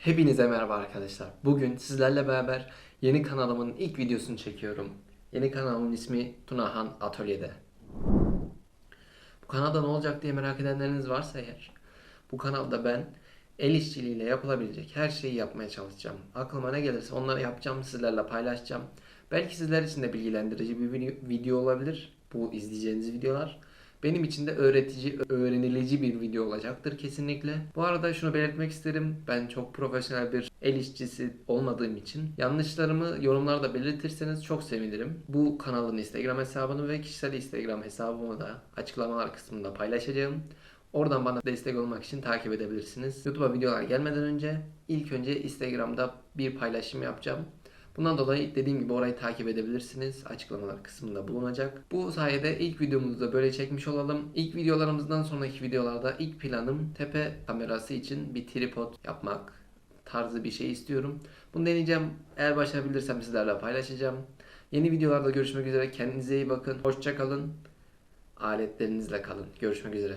Hepinize merhaba arkadaşlar. Bugün sizlerle beraber yeni kanalımın ilk videosunu çekiyorum. Yeni kanalımın ismi Tunahan Atölye'de. Bu kanalda ne olacak diye merak edenleriniz varsa eğer bu kanalda ben el işçiliğiyle yapılabilecek her şeyi yapmaya çalışacağım. Aklıma ne gelirse onları yapacağım, sizlerle paylaşacağım. Belki sizler için de bilgilendirici bir video- olabilir bu izleyeceğiniz videolar. Benim için de öğretici, öğrenilici bir video olacaktır kesinlikle. Bu arada şunu belirtmek isterim. Ben çok profesyonel bir el işçisi olmadığım için yanlışlarımı yorumlarda belirtirseniz çok sevinirim. Bu kanalın Instagram hesabını ve kişisel Instagram hesabımı da açıklamalar kısmında paylaşacağım. Oradan bana destek olmak için takip edebilirsiniz. YouTube'a videolar gelmeden önce ilk önce Instagram'da bir paylaşım yapacağım. Bundan dolayı dediğim gibi orayı takip edebilirsiniz. Açıklamalar kısmında bulunacak. Bu sayede ilk videomuzu da böyle çekmiş olalım. İlk videolarımızdan sonraki videolarda ilk planım tepe kamerası için bir tripod yapmak tarzı bir şey istiyorum. Bunu deneyeceğim. Eğer başarabilirsem sizlerle paylaşacağım. Yeni videolarda görüşmek üzere. Kendinize iyi bakın. Hoşça kalın. Aletlerinizle kalın. Görüşmek üzere.